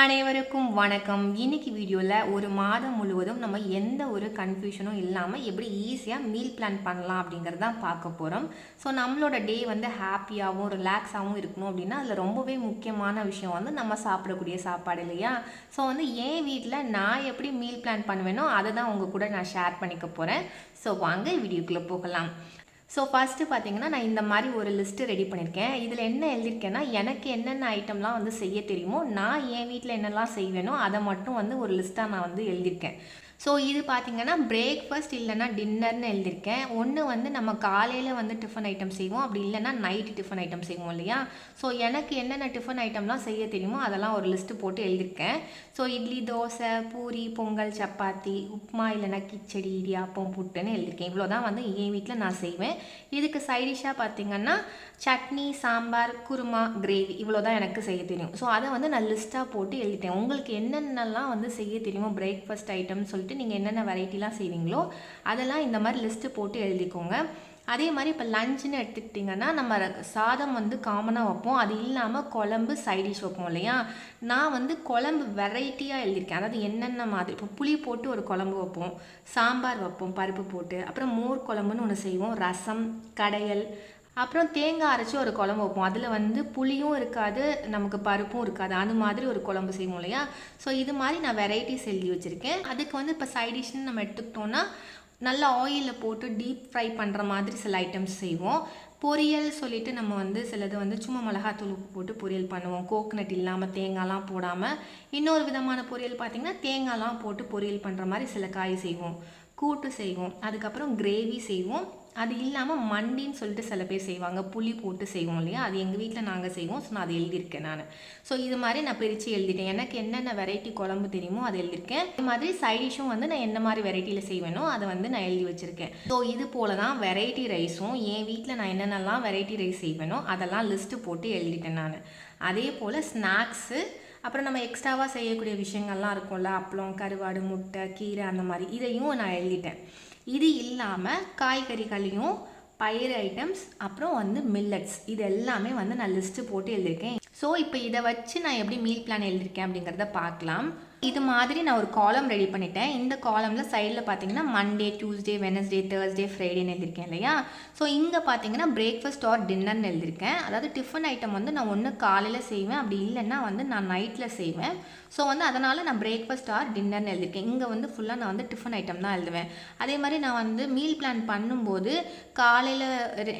அனைவருக்கும் வணக்கம். இன்னைக்கு வீடியோவில் ஒரு மாதம் முழுவதும் நம்ம எந்த ஒரு கன்ஃபியூஷனும் இல்லாமல் எப்படி ஈஸியாக மீல் பிளான் பண்ணலாம் அப்படிங்கிறது தான் பார்க்க போகிறோம் ஸோ நம்மளோட டே வந்து ஹாப்பியாகவும் ரிலாக்ஸாகவும் இருக்கணும் அப்படின்னா அதில் ரொம்பவே முக்கியமான விஷயம் வந்து நம்ம சாப்பிடக்கூடிய சாப்பாடு இல்லையா? ஸோ வந்து என் வீட்டில் நான் எப்படி மீல் பிளான் பண்ணுவேனோ அதை தான் உங்கள் கூட நான் ஷேர் பண்ணிக்க போகிறேன் ஸோ வாங்க வீடியோக்குள்ளே போகலாம். ஸோ ஃபஸ்ட்டு பார்த்தீங்கன்னா நான் இந்த மாதிரி ஒரு லிஸ்ட்டு ரெடி பண்ணியிருக்கேன் இதில் என்ன எழுதியிருக்கேன்னா எனக்கு என்னென்ன ஐட்டம்லாம் வந்து செய்ய தெரியுமோ நான் என் வீட்டில் என்னெல்லாம் செய்வேனோ அதை மட்டும் வந்து ஒரு லிஸ்ட்டாக நான் வந்து எழுதியிருக்கேன். ஸோ இது பார்த்திங்கன்னா பிரேக்ஃபாஸ்ட் இல்லைன்னா டின்னர்னு எழுதியிருக்கேன். ஒன்று வந்து நம்ம காலையில் வந்து டிஃபன் ஐட்டம் செய்வோம். அப்படி இல்லைன்னா நைட்டு டிஃபன் ஐட்டம் செய்வோம் இல்லையா? ஸோ எனக்கு என்னென்ன டிஃபன் ஐட்டம்லாம் செய்ய தெரியுமோ அதெல்லாம் ஒரு லிஸ்ட்டு போட்டு எழுதியிருக்கேன். ஸோ இட்லி தோசை பூரி பொங்கல் சப்பாத்தி உப்புமா இல்லைன்னா கிச்சடி இடியாப்பம் புட்டுன்னு எழுதியிருக்கேன். இவ்வளோ தான் வந்து என் வீட்டில் நான் செய்வேன். இதுக்கு சைடிஷாக பார்த்திங்கன்னா சட்னி சாம்பார் குருமா கிரேவி இவ்வளோ தான் எனக்கு செய்ய தெரியும். ஸோ அதை வந்து நான் லிஸ்ட்டாக போட்டு எழுதிட்டேன். உங்களுக்கு என்னென்னலாம் வந்து செய்ய தெரியுமோ பிரேக்ஃபாஸ்ட் ஐட்டம்னு சொல்லிட்டு நீங்கள் என்னென்ன வெரைட்டிலாம் செய்வீங்களோ அதெல்லாம் இந்த மாதிரி லிஸ்ட்டு போட்டு எழுதிக்கோங்க. அதே மாதிரி இப்போ லஞ்சுன்னு எடுத்துக்கிட்டிங்கன்னா நம்ம சாதம் வந்து காமனாக வைப்போம். அது இல்லாமல் குழம்பு சைடிஷ் வைப்போம் இல்லையா? நான் வந்து குழம்பு வெரைட்டியாக எழுதியிருக்கேன். அதாவது என்னென்ன மாதிரி இப்போ புளி போட்டு ஒரு குழம்பு வைப்போம். சாம்பார் வைப்போம் பருப்பு போட்டு. அப்புறம் மோர் குழம்புன்னு ஒன்று செய்வோம். ரசம் கடையல் அப்புறம் தேங்காய் அரைச்சி ஒரு குழம்பு வைப்போம். அதில் வந்து புளியும் இருக்காது நமக்கு பருப்பும் இருக்காது. அந்த மாதிரி ஒரு குழம்பு செய்வோம் இல்லையா? ஸோ இது மாதிரி நான் வெரைட்டிஸ் எழுதி வச்சுருக்கேன். அதுக்கு வந்து இப்போ சைடிஷ்னு நம்ம எடுத்துக்கிட்டோன்னா நல்லா ஆயிலில் போட்டு டீப் ஃப்ரை பண்ணுற மாதிரி சில ஐட்டம்ஸ் செய்வோம். பொரியல் சொல்லிட்டு நம்ம வந்து சிலது வந்து சும்மா மிளகாத்தூள் உப்பு போட்டு பொரியல் பண்ணுவோம். கோக்னட் இல்லாமல் தேங்காய்லாம் போடாமல் இன்னொரு விதமான பொரியல் பார்த்திங்கன்னா தேங்காய்லாம் போட்டு பொரியல் பண்ணுற மாதிரி சில காய் செய்வோம். கூட்டு செய்வோம். அதுக்கப்புறம் கிரேவி செய்வோம். அது இல்லாமல் மண்டின்னு சொல்லிட்டு சில பேர் செய்வாங்க. புளி போட்டு செய்வோம் இல்லையா? அது எங்கள் வீட்டில் நாங்கள் செய்வோம். ஸோ நான் அதை எழுதியிருக்கேன் நான். ஸோ இது மாதிரி நான் பிரித்து எழுதிட்டேன். எனக்கு என்னென்ன வெரைட்டி குழம்பு தெரியுமோ அதை எழுதியிருக்கேன். இது மாதிரி சைடிஷும் வந்து நான் என்ன மாதிரி வெரைட்டியில் செய்வேனோ அதை வந்து நான் எழுதி வச்சுருக்கேன். ஸோ இது போல தான் வெரைட்டி ரைஸும் என் வீட்டில் நான் என்னென்னலாம் வெரைட்டி ரைஸ் செய்வேனோ அதெல்லாம் லிஸ்ட்டு போட்டு எழுதிட்டேன் நான். அதே போல் ஸ்நாக்ஸு அப்புறம் நம்ம எக்ஸ்ட்ராவாக செய்யக்கூடிய விஷயங்கள்லாம் இருக்கும்ல அப்பளம் கருவாடு முட்டை கீரை அந்த மாதிரி. இதையும் நான் எழுதிட்டேன். இது இல்லாமல் காய்கறிகளையும் பயிர் ஐட்டம்ஸ் அப்புறம் வந்து மில்லட்ஸ் இது எல்லாமே வந்து நான் லிஸ்ட்டு போட்டு எழுதியிருக்கேன். ஸோ இப்போ இதை வச்சு நான் எப்படி மீல் பிளான் எழுதியிருக்கேன் அப்படிங்கிறத பார்க்கலாம். இது மாதிரி நான் ஒரு காலம் ரெடி பண்ணிட்டேன். இந்த காலமில் சைடில் பார்த்தீங்கன்னா மண்டே டியூஸ்டே வெனஸ்டே தேர்ஸ்டே ஃப்ரைடேன்னு எழுதியிருக்கேன் இல்லையா? ஸோ இங்கே பார்த்தீங்கன்னா பிரேக்ஃபாஸ்ட் ஆர் டின்னர்னு எழுதியிருக்கேன். அதாவது டிஃபன் ஐட்டம் வந்து நான் ஒன்று காலையில் செய்வேன். அப்படி இல்லைன்னா வந்து நான் நைட்டில் செய்வேன். ஸோ வந்து அதனால் நான் பிரேக்ஃபாஸ்ட் ஆர் டின்னர்னு எழுதியிருக்கேன். இங்கே வந்து ஃபுல்லாக நான் வந்து டிஃபன் ஐட்டம் தான் எழுதுவேன். அதே மாதிரி நான் வந்து மீல் பிளான் பண்ணும்போது காலையில்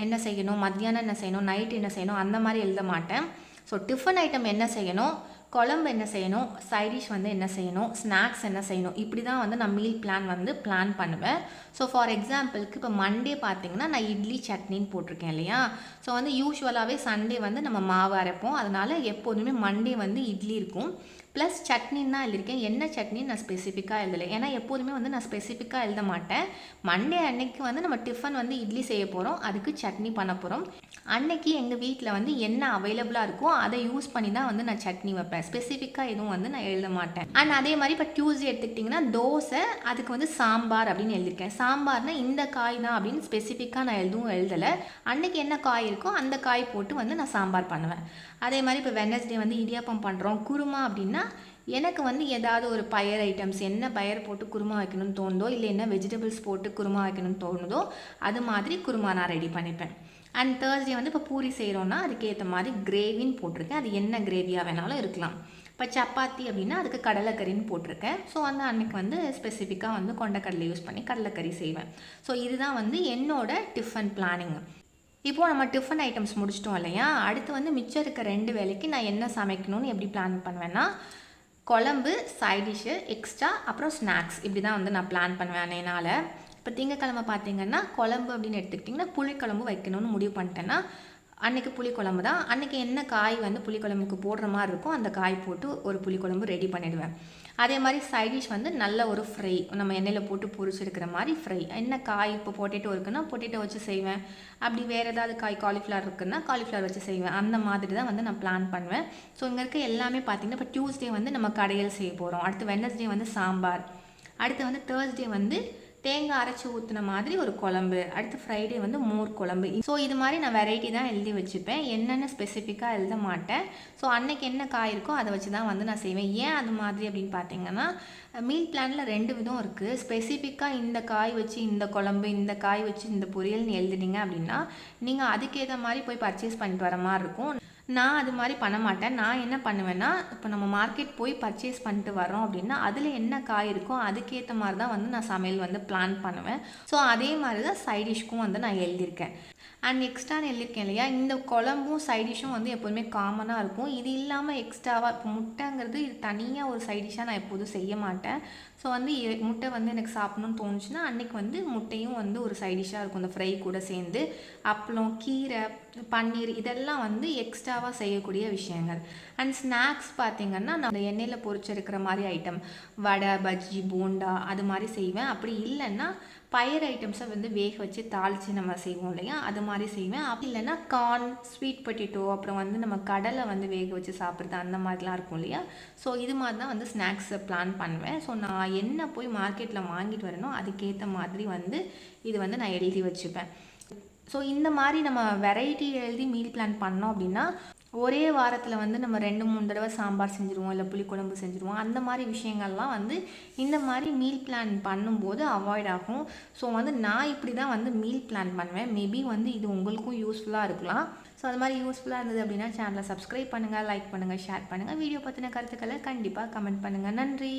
என்ன செய்யணும்? மத்தியானம் என்ன செய்யணும்? நைட் என்ன செய்யணும்? அந்த மாதிரி எழுத மாட்டேன். ஸோ டிஃபன் ஐட்டம் என்ன செய்யணும்? குழம்பு என்ன செய்யணும் சைடிஷ் வந்து என்ன செய்யணும் ஸ்நாக்ஸ் என்ன செய்யணும் இப்படி தான் வந்து நான் மீல் பிளான் வந்து பிளான் பண்ணுவேன். ஸோ ஃபார் எக்ஸாம்பிளுக்கு இப்போ மண்டே பார்த்தீங்கன்னா நான் இட்லி சட்னின்னு போட்டிருக்கேன் இல்லையா? ஸோ வந்து யூஸ்வலாகவே சண்டே வந்து நம்ம மாவு அரைப்போம். அதனால் எப்போதுமே மண்டே வந்து இட்லி இருக்கும். ப்ளஸ் சட்னின்னு தான் எழுதியிருக்கேன். என்ன சட்னி நான் ஸ்பெசிஃபிக்காக எழுதலை. ஏன்னா எப்போதுமே வந்து நான் ஸ்பெசிஃபிக்காக எழுத மாட்டேன். மண்டே அன்னைக்கு வந்து நம்ம டிஃபன் வந்து இட்லி செய்ய போகிறோம் அதுக்கு சட்னி பண்ண போகிறோம் அன்னைக்கு எங்கள் வீட்டில் வந்து என்ன அவைலபிளாக இருக்கோ அதை யூஸ் பண்ணி தான் வந்து நான் சட்னி வைப்பேன். ஸ்பெசிஃபிக்காக எதுவும் வந்து நான் எழுத மாட்டேன். அண்ட் அதே மாதிரி இப்போ டியூஸ்டே எடுத்துக்கிட்டிங்கன்னா தோசை அதுக்கு வந்து சாம்பார் அப்படின்னு எழுதியிருக்கேன். சாம்பார்னா இந்த காய் தான் அப்படின்னு ஸ்பெசிஃபிக்காக நான் எதுவும் எழுதலை. அன்னைக்கு என்ன காய் இருக்கோ அந்த காய் போட்டு வந்து நான் சாம்பார் பண்ணுவேன். அதே மாதிரி இப்போ வெனஸ்டே வந்து இடியாப்பம் பண்ணுறோம் குருமா அப்படின்னா எனக்கு வந்து ஏதாவது ஒரு பயர் ஐட்டம்ஸ் என்ன பயர் போட்டு குருமா வைக்கணும்னு தோணுதோ இல்லை என்ன வெஜிடபிள்ஸ் போட்டு குருமா வைக்கணும்னு தோணுதோ அது மாதிரி குருமா நான் ரெடி பண்ணிப்பேன். அண்ட் தேர்ஸ்டே வந்து இப்போ பூரி செய்கிறோன்னா அதுக்கேற்ற மாதிரி கிரேவின்னு போட்டிருக்கேன். அது என்ன கிரேவியாக வேணாலும் இருக்கலாம். இப்போ சப்பாத்தி அப்படின்னா அதுக்கு கடலைக்கறின்னு போட்டிருக்கேன். ஸோ வந்து அன்றைக்கி வந்து ஸ்பெசிஃபிக்காக வந்து கொண்டக்கடலை யூஸ் பண்ணி கடலைக்கறி செய்வேன். ஸோ இதுதான் வந்து என்னோட டிஃபன் பிளானிங் இப்போது நம்ம டிஃபன் ஐட்டம்ஸ் முடிச்சிட்டோம் இல்லையா? அடுத்து வந்து மிச்சம் இருக்க ரெண்டு வேலைக்கு நான் என்ன சமைக்கணும்னு எப்படி பிளான் பண்ணுவேன்னா குழம்பு சைட் டிஷ்ஷு எக்ஸ்ட்ரா அப்புறம் ஸ்நாக்ஸ் இப்படி தான் வந்து நான் பிளான் பண்ணுவேன் என்னால் இப்போ திங்கக்கிழமை பார்த்தீங்கன்னா குழம்பு அப்படின்னு எடுத்துக்கிட்டிங்கன்னா புளிக்குழம்பு வைக்கணும்னு முடிவு பண்ணிட்டேன்னா அன்றைக்கி புளிக்குழம்பு தான். அன்றைக்கி என்ன காய் வந்து புளிக்குழம்புக்கு போடுற மாதிரி இருக்கோ அந்த காய் போட்டு ஒரு புளிக்குழம்பு ரெடி பண்ணிடுவேன். அதே மாதிரி சைடிஷ் வந்து நல்ல ஒரு ஃப்ரை நம்ம எண்ணெயில் போட்டு பொரிச்சிருக்கிற மாதிரி ஃப்ரை என்ன காய் இப்போ பொட்டேட்டோ இருக்குன்னா பொட்டேட்டோ வச்சு செய்வேன். அப்படி வேறு ஏதாவது காய் காலிஃப்ளவர் இருக்குன்னா காலிஃப்ளவர் வச்சு செய்வேன். அந்த மாதிரி தான் வந்து நான் பிளான் பண்ணுவேன். ஸோ இங்கே இருக்க எல்லாமே பார்த்திங்கன்னா இப்போ டியூஸ்டே வந்து நம்ம கடையில் செய்ய போகிறோம் அடுத்து வெனஸ்டே வந்து சாம்பார். அடுத்து வந்து தேர்ஸ்டே வந்து தேங்காய் அரைச்சி ஊற்றின மாதிரி ஒரு குழம்பு. அடுத்து ஃப்ரைடே வந்து மோர் குழம்பு. ஸோ இது மாதிரி நான் வெரைட்டி தான் எழுதி வச்சுப்பேன். என்னென்ன ஸ்பெசிஃபிக்காக எழுத மாட்டேன். ஸோ அன்னைக்கு என்ன காய் இருக்கோ அதை வச்சு தான் வந்து நான் செய்வேன். ஏன் அது மாதிரி அப்படின்னு பார்த்தீங்கன்னா மீல் பிளானில் ரெண்டு விதம் இருக்குது ஸ்பெசிஃபிக்காக இந்த காய் வச்சு இந்த குழம்பு இந்த காய் வச்சு இந்த பொரியல்னு எழுதுனீங்க அப்படின்னா நீங்கள் அதுக்கேற்ற மாதிரி போய் பர்ச்சேஸ் பண்ணிட்டு வர மாதிரி இருக்கும். நான் அது மாதிரி பண்ண மாட்டேன். நான் என்ன பண்ணுவேன்னா இப்போ நம்ம மார்க்கெட் போய் பர்ச்சேஸ் பண்ணிட்டு வரோம் அப்படின்னா அதில் என்ன காய் இருக்கோ அதுக்கேற்ற மாதிரி தான் வந்து நான் சமையல் வந்து பிளான் பண்ணுவேன். ஸோ அதே மாதிரி தான் சைடிஷ்க்கும் வந்து நான் எழுதியிருக்கேன். அண்ட் எக்ஸ்ட்ரான்னு எழுதியிருக்கேன் இல்லையா? இந்த குழம்பும் சைடிஷும் வந்து எப்போதுமே காமனாக இருக்கும். இது இல்லாமல் எக்ஸ்ட்ராவாக இப்போ முட்டைங்கிறது இது தனியாக ஒரு சைடிஷாக நான் எப்போதும் செய்ய மாட்டேன். ஸோ வந்து முட்டை வந்து எனக்கு சாப்பிடணும்னு தோணுச்சுன்னா அன்றைக்கி வந்து முட்டையும் வந்து ஒரு சைடிஷாக இருக்கும். இந்த ஃப்ரை கூட சேர்ந்து அப்பளம் கீரை பன்னீர் இதெல்லாம் வந்து எக்ஸ்ட்ராவாக செய்யக்கூடிய விஷயங்கள். அண்ட் ஸ்நாக்ஸ் பார்த்தீங்கன்னா நான் எண்ணெயில் பொறிச்சிருக்கிற மாதிரி ஐட்டம் வடை பஜ்ஜி போண்டா அது மாதிரி செய்வேன். அப்படி இல்லைன்னா பயிர் ஐட்டம்ஸை வந்து வேக வச்சு தாளித்து நம்ம செய்வோம் இல்லையா? அது மாதிரி செய்வேன். அப்படி இல்லைன்னா கார்ன் ஸ்வீட் பொட்டேட்டோ அப்புறம் வந்து நம்ம கடலை வந்து வேக வச்சு சாப்பிட்றது அந்த மாதிரிலாம் இருக்கும் இல்லையா? ஸோ இது மாதிரி தான் வந்து ஸ்நாக்ஸை பிளான் பண்ணுவேன். ஸோ நான் என்ன போய் மார்க்கெட்டில் வாங்கிட்டு வரேனோ அதுக்கேற்ற மாதிரி வந்து இது வந்து நான் எழுதி வச்சுப்பேன். ஸோ இந்த மாதிரி நம்ம வெரைட்டி எழுதி மீல் பிளான் பண்ணோம் அப்படின்னா ஒரே வாரத்தில் வந்து நம்ம ரெண்டு மூணு தடவை சாம்பார் செஞ்சுருவோம் இல்லை புளிக்குழம்பு செஞ்சுருவோம். அந்த மாதிரி விஷயங்கள்லாம் வந்து இந்த மாதிரி மீல் பிளான் பண்ணும்போது அவாய்ட் ஆகும். ஸோ வந்து நான் இப்படி தான் வந்து மீல் பிளான் பண்ணுவேன். மேபி வந்து இது உங்களுக்கும் யூஸ்ஃபுல்லாக இருக்கலாம். ஸோ அது மாதிரி யூஸ்ஃபுல்லாக இருந்தது அப்படின்னா சேனலை சப்ஸ்கிரைப் பண்ணுங்கள் லைக் பண்ணுங்கள் ஷேர் பண்ணுங்கள் வீடியோ பற்றின கருத்துக்களை கண்டிப்பாக கமெண்ட் பண்ணுங்கள் நன்றி.